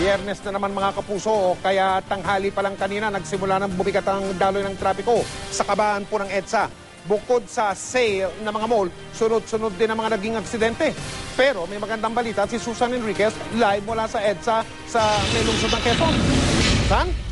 Biyernes na naman mga kapuso, kaya tanghali pa lang kanina nagsimula ng bumigat ang daloy ng trapiko sa kabaan po ng EDSA. Bukod sa sale ng mga mall, sunod-sunod din ang mga naging aksidente. Pero may magandang balita si Susan Enriquez live mula sa EDSA sa may lungsod ng Quezon. Susan?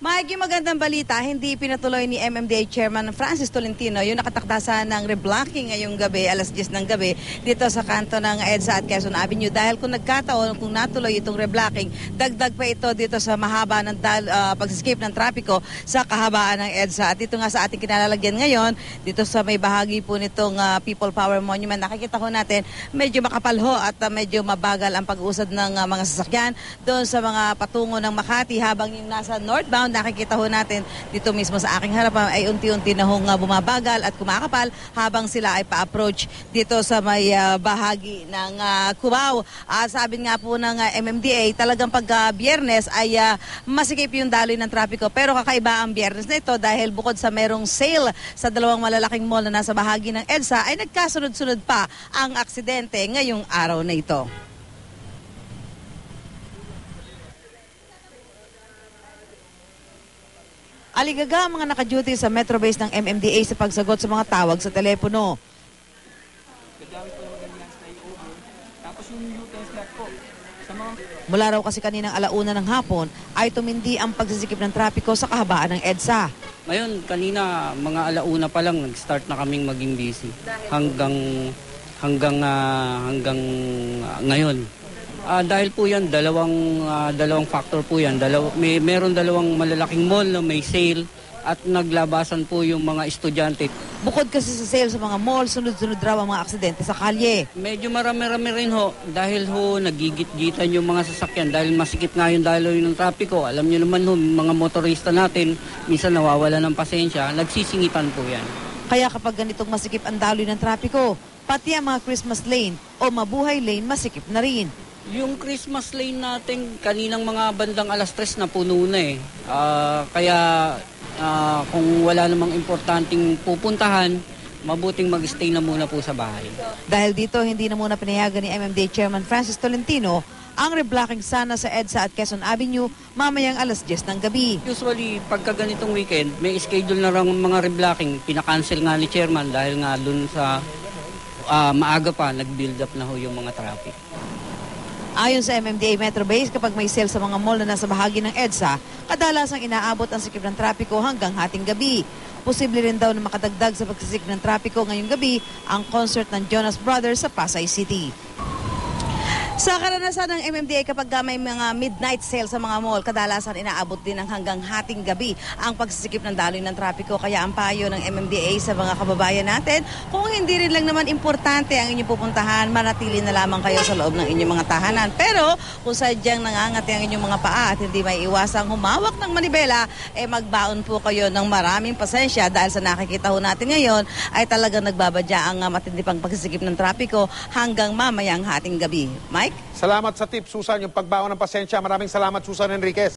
Yung magandang balita, hindi pinatuloy ni MMDA Chairman Francis Tolentino yung nakatakdasan ng reblocking ngayong gabi, alas 10 ng gabi, dito sa kanto ng EDSA at Quezon Avenue. Dahil kung nagkataon, kung natuloy itong reblocking, dagdag pa ito dito sa mahaba ng uh, pag-skip ng trapiko sa kahabaan ng EDSA. At dito nga sa ating kinalalagyan ngayon, dito sa may bahagi po nitong uh, People Power Monument, nakikita ko natin, medyo makapal ho at uh, medyo mabagal ang pag-usad ng uh, mga sasakyan doon sa mga patungo ng Makati habang yung nasa northbound nakikita ho natin dito mismo sa aking harapan ay unti-unti na hong bumabagal at kumakapal habang sila ay pa-approach dito sa may uh, bahagi ng uh, Cubao. Uh, sabi nga po ng uh, MMDA, talagang pag uh, biyernes ay uh, masikip yung daloy ng trapiko. Pero kakaiba ang biyernes na ito dahil bukod sa merong sale sa dalawang malalaking mall na nasa bahagi ng EDSA ay nagkasunod-sunod pa ang aksidente ngayong araw na ito. Aligaga ang mga naka-duty sa Metro Base ng MMDA sa pagsagot sa mga tawag sa telepono. Mula raw kasi kaninang alauna ng hapon ay tumindi ang pagsisikip ng trapiko sa kahabaan ng EDSA. Ngayon, kanina, mga alauna pa lang, nag-start na kaming maging busy. Hanggang, hanggang, ah, hanggang ah, ngayon. Ah, dahil po yan, dalawang, ah, dalawang factor po yan. Dalaw, may, meron dalawang malalaking mall na may sale at naglabasan po yung mga estudyante. Bukod kasi sa sale sa mga mall, sunod-sunod raw ang mga aksidente sa kalye. Medyo marami-rami rin ho dahil ho nagigit-gitan yung mga sasakyan dahil masikip nga yung daloy ng trapiko. Alam niyo naman ho, mga motorista natin, minsan nawawala ng pasensya, nagsisingitan po yan. Kaya kapag ganitong masikip ang daloy ng trapiko, pati ang mga Christmas lane o mabuhay lane masikip na rin. Yung Christmas lane natin, kaninang mga bandang alas 3 na puno na eh. Ah, kaya ah, kung wala namang importanteng pupuntahan, mabuting mag-stay na muna po sa bahay. Dahil dito, hindi na muna pinayagan ni MMDA Chairman Francis Tolentino ang reblocking sana sa EDSA at Quezon Avenue mamayang alas 10 ng gabi. Usually, pagka ganitong weekend, may schedule na rin mga reblocking. Pinakancel nga ni chairman dahil nga dun sa ah, maaga pa, nag-build up na ho yung mga traffic. Ayon sa MMDA Metro Base, kapag may sale sa mga mall na nasa bahagi ng EDSA, kadalasang inaabot ang sikip ng trapiko hanggang hating gabi. Posible rin daw na makadagdag sa pagsisikip ng trapiko ngayong gabi ang concert ng Jonas Brothers sa Pasay City. Sa karanasan ng MMDA kapag may mga midnight sale sa mga mall, kadalasan inaabot din ng hanggang hating gabi ang pagsisikip ng daloy ng trapiko. Kaya ang payo ng MMDA sa mga kababayan natin, kung hindi rin lang naman importante ang inyong pupuntahan, manatili na lamang kayo sa loob ng inyong mga tahanan. Pero kung sadyang nangangati ang inyong mga paa at hindi may iwasang humawak ng manibela, eh magbaon po kayo ng maraming pasensya dahil sa nakikita ho natin ngayon ay talagang nagbabadya ang uh, matindi pang pagsisikip ng trapiko hanggang mamayang hating gabi. Mike? Salamat sa tip, Susan, yung pagbawa ng pasensya. Maraming salamat, Susan Enriquez.